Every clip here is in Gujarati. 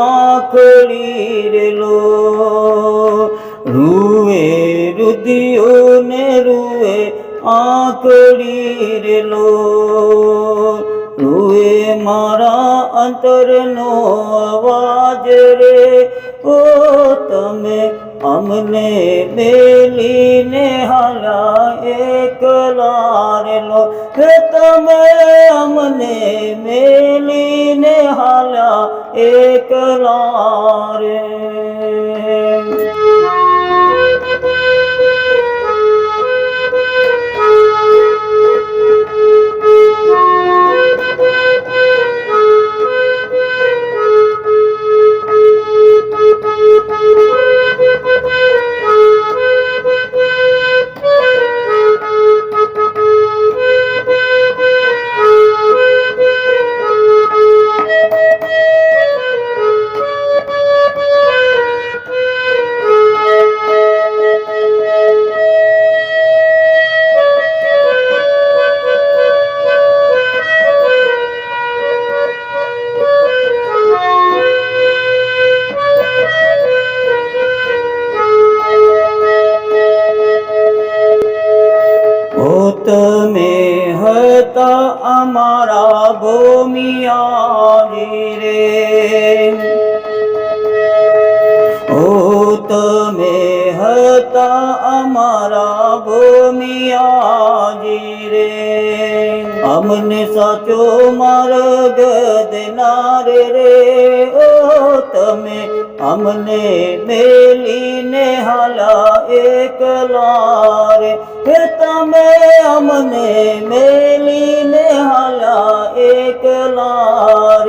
રુદિયોને રૂવે આંખડી રેલો રૂવે રુદિયોને રૂવે આંખડી રેલો રૂવે મારા અંતરનો અવાજ રે ઓ તમે અમને મેલીને હાલા એકલા રેલો હે તમે અમને મેલીને હાલા એકલા રે. ઓ, તમે હતા અમારા ભૂમિયાજી રે. અમને સાચો માર્ગ દેનારે રે. ઓ, તમે અમને મેલીને હાલા એકલા રે. હે, તમે અમને મેલીને હાલા એકલા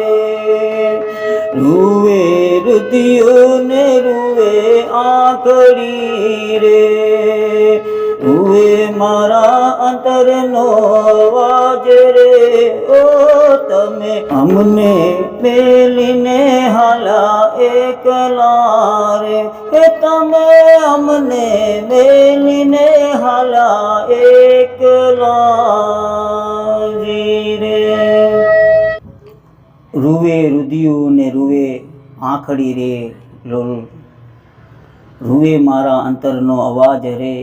આંકડી રે. તુએ મારા અંતરનો અવાજ રે. ઓ તમે અમને મેલીને હાલા એકલા રે. એ તમે અમને મેલીને હાલા એકલા રે. રૂવે રુદિયું ને રૂવે આંખડી રે લોલ રૂવે મારા અંતરનો અવાજ રે.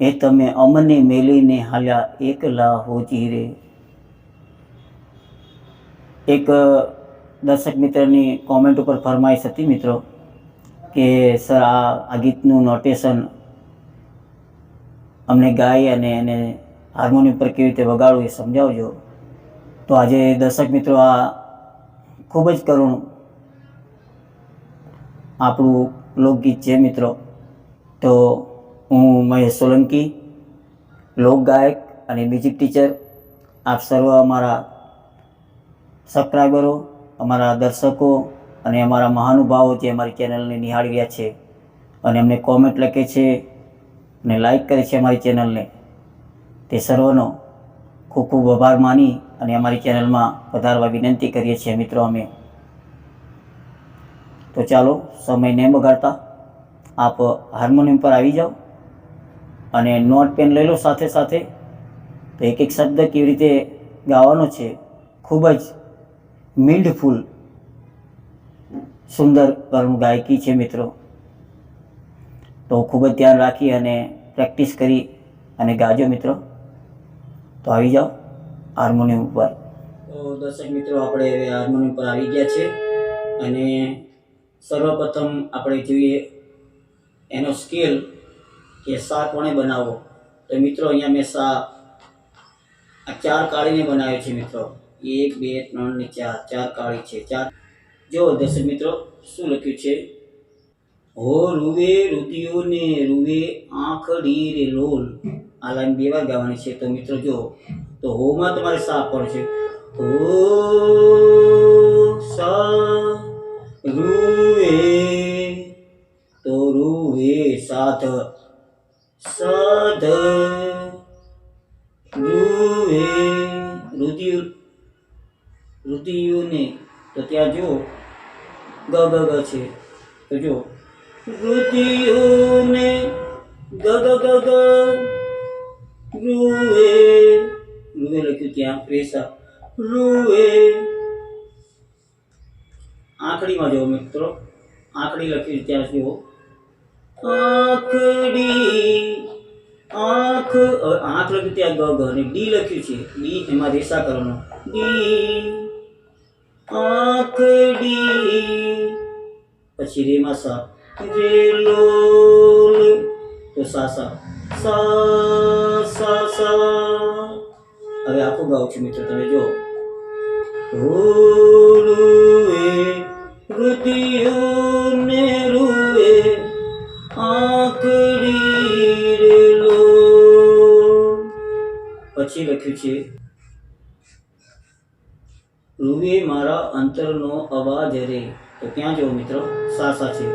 એ તમે અમને મેલીને હાલ્યા, એકલા હોજી રે. એક દર્શક મિત્રની કોમેન્ટ ઉપર ફરમાઈશ હતી મિત્રો, કે, સર, આ ગીતનું નોટેશન અમને ગાય અને એને હાર્મોનિયમ પર કેવી રીતે વગાડવું એ સમજાવજો. તો આજે દર્શક મિત્રો, આ ખૂબ જ કરુણ આપણું લોકગીત છે મિત્રો. તો હું મહેશ સોલંકી, લોક ગાયક અને મ્યુઝિક ટીચર. આપ સર્વ અમારા સબસ્ક્રાઈબરો અમારા દર્શકો અને અમારા મહાનુભાવો જે અમારી ચેનલને નિહાળી રહ્યા છે અને અમને કોમેન્ટ લખે છે અને લાઈક કરે છે અમારી ચેનલને, તે સર્વનો ખૂબ ખૂબ આભાર માની અને અમારી ચેનલમાં વધારવા વિનંતી કરીએ છીએ મિત્રો અમે. તો ચાલો સમય નહીં બગાડતા. આપ હાર્મોનિયમ પર આવી જાઓ અને નોટ પેન લઈ લો સાથે સાથે. તો એક એક શબ્દ કેવી રીતે ગાવાનો છે ખૂબ જ મિલ્ડફુલ સુંદર કરુણ ગાયકી છે મિત્રો. તો ખૂબ જ ધ્યાન રાખી અને પ્રેક્ટિસ કરી અને ગાજો મિત્રો. તો આવી જાઓ હાર્મોનિયમ ઉપર. તો દર્શક મિત્રો, આપણે હાર્મોનિયમ પર આવી ગયા છે અને સર્વપ્રથમ આપણે જોઈએ એનો સ્કેલ કે સા કોણે બનાવો. તો મિત્રો, અહીંયા મેં સા આ ચાર કાળીને બનાવ્યો છે મિત્રો. એક, બે, ત્રણ ને ચાર. ચાર કાળી છે. ચાર. જો, દર્શક મિત્રો, શું લખ્યું છે? હો, રૂવે રુદિયો ને રૂવે આંખડી રે લોલ. આ લાઈન બે વાર ગાવાની છે. તો મિત્રો, જો, તો હોમાં તમારે સા પણ છે? હો રુદિયુને ગ ગ રૂએ રૂવે લખ્યું ત્યાં, રેસા, રૂએ. આંખડીમાં જુઓ મિત્રો, આંખડી લખ્યું ત્યાં જુઓ. આંખડી, આંખ આંખ લખ્યું ત્યાં ગ અને ડી લખ્યું છે. ડી એમાં રેસા કરવાનો. ડી, આંખડી, પછી રેમાં સા લો તો સા સા. સા સા હવે આખું ગાઉં છું મિત્રો, તમે જો રૂએ રુધિયોને રૂએ, આંખડી રે લો પછી લખ્યું છે, રૂએ મારા અંતરનો અવાજ રે. તો ક્યાં જુઓ મિત્રો? સા સા છે.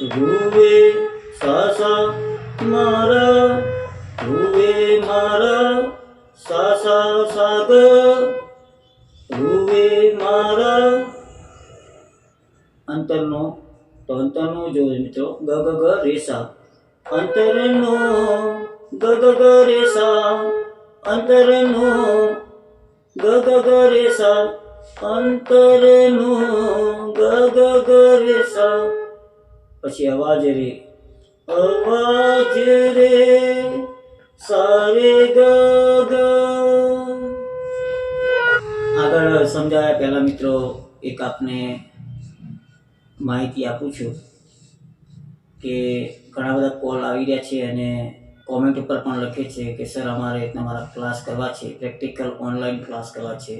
રૂવે સા સા મારા, રૂવે મારા સા સા સાગ, રૂવે મારા. અંતરનો, તો અંતરનો જો મિત્રો, ગ ગ ગ, રેસા. અંતરનો, ગ ગ ગ, રેસા. અંતરનો, ગ ગ ગ, રેસા. અંતરનો, ગ ગ ગ, રેસા. પછી અવાજ રે અવાજ રે સારે આગળ સમજાવ્યા પહેલા મિત્રો એક આપને માહિતી આપું છું કે ઘણા બધા કોલ આવી રહ્યા છે અને કોમેન્ટ ઉપર પણ લખે છે કે સર અમારે તમારા ક્લાસ કરવા છે પ્રેક્ટિકલ ઓનલાઈન ક્લાસ કરવા છે.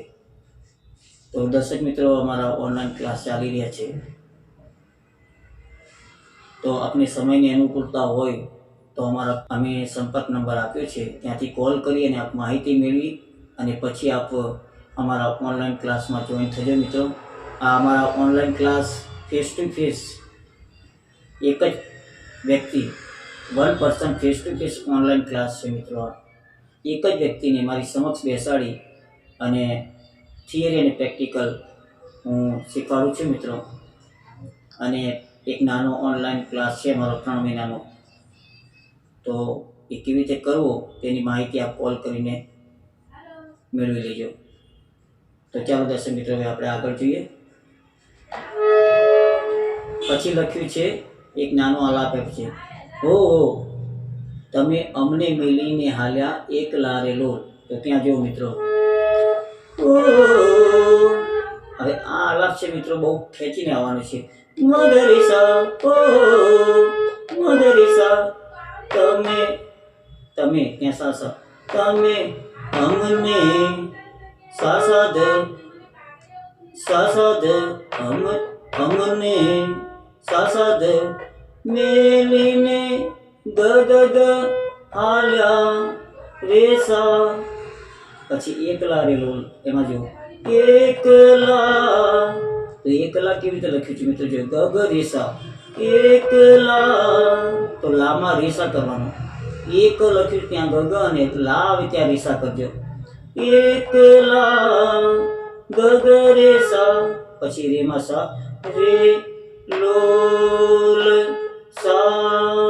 તો દર્શક મિત્રો, અમારા ઓનલાઈન ક્લાસ ચાલી રહ્યા છે. તો આપની સમયની અનુકૂળતા હોય તો અમારા અમે સંપર્ક નંબર આપ્યો છે. ત્યાંથી કોલ કરી અને આપ માહિતી મેળવી અને પછી આપ અમારા ઓનલાઈન ક્લાસમાં જોઈન થજો મિત્રો. આ અમારા online class face to face એક જ વ્યક્તિ one person face to face online class છે મિત્રો એક જ વ્યક્તિને મારી સમક્ષ બેસાડી અને થિયરી અને પ્રેક્ટિકલ હું શીખવાડું છું મિત્રો. અને એક નાનો ઓનલાઈન ક્લાસ છે, મારો ત્રણ મહિનાનો. તો એ કેવી રીતે કરવો તેની માહિતી આપ કોલ કરીને મેળવી લેજો. તો ચાલો દર્શક મિત્રો, હવે આપણે આગળ જોઈએ. પછી લખ્યું છે, એક નાનો આલાપ એપ છે. હો તમે અમને મેલીને હાલ્યા એક લારેલો. તો ત્યાં જો મિત્રો. હવે આ આલાપ છે મિત્રો, બહુ ખેંચીને આવવાનો છે. મદરીસા ઓ મદરીસા, તમે તમે ત્યાં સાસા? તમે અમને સાસાદ સાસાદ અમ, અમને સાસાદ મેલીને ગગગ હાલ્યા રેસા. પછી એકલા રેલો એમાં જો એકલા, તો એકલા કેવી રીતે લખ્યું છે મિત્રો? જો ગગ રેસા. એકલા, તો લામાં રેસા કરવાનો. એક લખ્યું ત્યાં ગગ અને લા આવે ત્યાં રેસા કરજો. એકલા, ગગ રેસા. પછી રેમાં સા, રે, લોલ, સા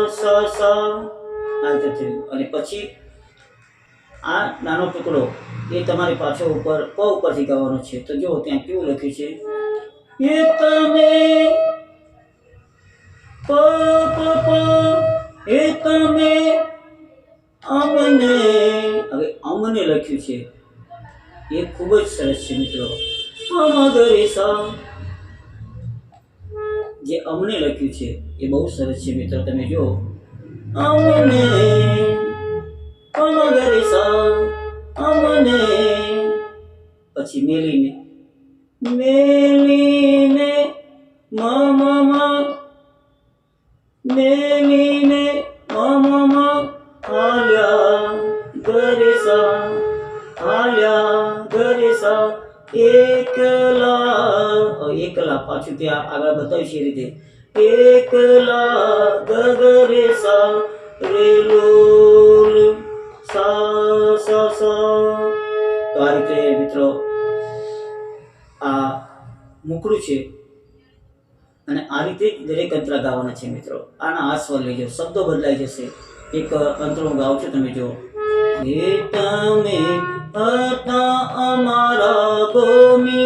સા સા. આ રીતે થયું. અને પછી આ નાનો ટુકડો એ તમારે પાછો ઉપર, પ ઉપરથી ગાવાનો છે. તો જો ત્યાં કેવું લખ્યું છે? એ તમે પ પ પ, એ તમે અમને હવે અમને લખ્યું છે. એ ખૂબ જ સરસ છે મિત્રો. અમગરેસા જે અમને લખ્યું છે, એ બહુ સરસ છે મિત્રો. તમે જો અમને અમગરેસા અમને પછી મેલીને મેલીને મ મ મ મેલીને મ મ મ હાલ્યા ગરેસા હાલ્યા ગરેસા, એકલા એકલા પાછું ત્યાં આગળ બતાવ્યું છે રીતે. એકલા ગગરેસા રેલોલ સા તો આ રીતે, મિત્રો, આ મુકડું છે. અને આ રીતે દરેક અંતરા ગાવાના છે, મિત્રો. આના આ સ્વર લેજો શબ્દો બદલાઈ જશે. એક અંતરો ગાવ છો, તમે જો હે તમે અમારા ભૂમિયા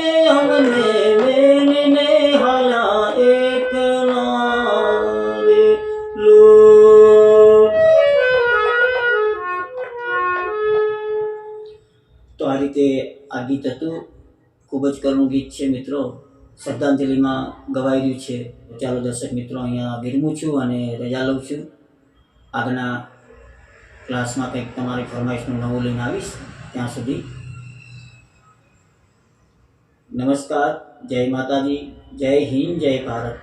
ગીત હતું ખૂબ જ કરુણ ગીત છે, મિત્રો. શ્રદ્ધાંજલિમાં ગવાઈ રહ્યું છે. ચાલો દર્શક મિત્રો અહીંયા વિરમું છું અને રજા લઉં છું. આગળના ક્લાસમાં કંઈક તમારી ફરમાઈશનું નવું લઈને આવીશ. ત્યાં સુધી નમસ્કાર. જય માતાજી. જય હિન્દ, જય ભારત.